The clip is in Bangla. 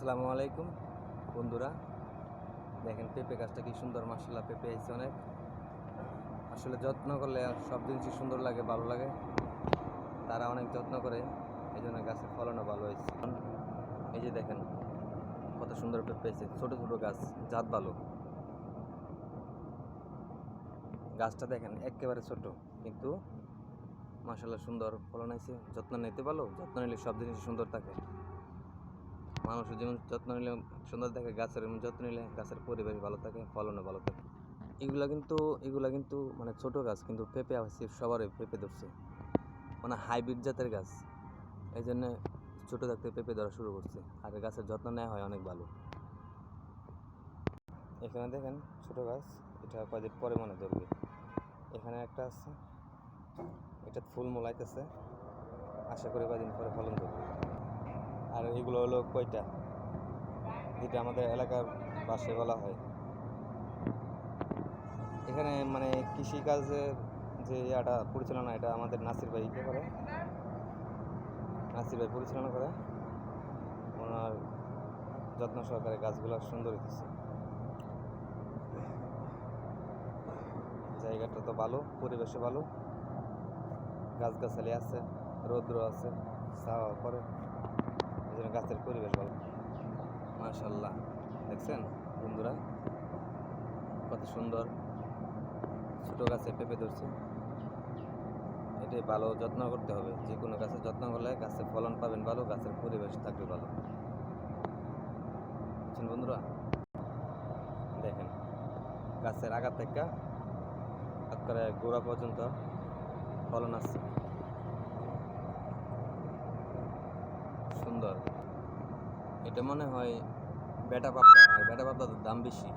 আসসালামু আলাইকুম, বন্ধুরা। দেখেন পেঁপে গাছটা কি সুন্দর মাসাল্লাহ পেঁপে আইছে অনেক। আসলে যত্ন করলে সব জিনিসই সুন্দর লাগে, ভালো লাগে। তারা অনেক যত্ন করে এই জন্য গাছের ফলনও ভালো হয়েছে। এই যে দেখেন, কত সুন্দর পেঁপে হয়েছে ছোটো ছোটো গাছ, জাত ভালো। গাছটা দেখেন একেবারে ছোট, কিন্তু মাসাল্লাহ সুন্দর ফলন হয়েছে যত্ন নিতে ভালো, যত্ন নিলে সব জিনিস সুন্দর থাকে। মানুষের যেমন যত্ন নিলে সুন্দর থাকে গাছের যত্ন নিলে গাছের পরিবেশ ভালো থাকে, ফলনও ভালো থাকে। এগুলা কিন্তু এগুলা কিন্তু মানে ছোট গাছ, কিন্তু পেঁপে আছে সবারই পেঁপে ধরছে। মানে হাইব্রিড জাতের গাছ। এই জন্য ছোটো থাকতে পেঁপে ধরা শুরু করছে। আর গাছের যত্ন নেওয়া হয় অনেক ভালো। এখানে দেখেন ছোট গাছ, এটা কয়দিন পরে মনে ধরবে। এখানে একটা আছে, এটা ফুল মোলাইতেছে। আশা করি কয়দিন পরে ফলন ধরবে। এগুলো হলো কয়টা? যেটা আমাদের এলাকার পাশে বলা হয়। এখানে মানে কৃষিকাজের যে ইয়াটা পরিচালনা, এটা আমাদের নাসির ভাই ইয়ে করে। নাসির ভাই পরিচালনা করে। ওনার যত্ন সহকারে গাছগুলো সুন্দর হইতেছে। জায়গাটা তো ভালো, পরিবেশও ভালো। গাছগাছালি আছে, রৌদ্র আছে ছাওয়া করে জন্য গাছের পরিবেশ ভালো। মাশাল্লাহ দেখছেন বন্ধুরা? কত সুন্দর। ছোটো গাছে পেঁপে ধরছে। এটাই ভালো যত্ন করতে হবে। যে কোনো গাছের যত্ন করলে গাছের ফলন পাবেন ভালো, গাছের পরিবেশ থাকবে ভালো। বুঝছেন বন্ধুরা? দেখেন, গাছের আঘাত থেকে করে গোড়া পর্যন্ত ফলন আসছে সুন্দর এটা মনে হয় বেটা পাবদা। আর বেটা পাবদার দাম বেশি।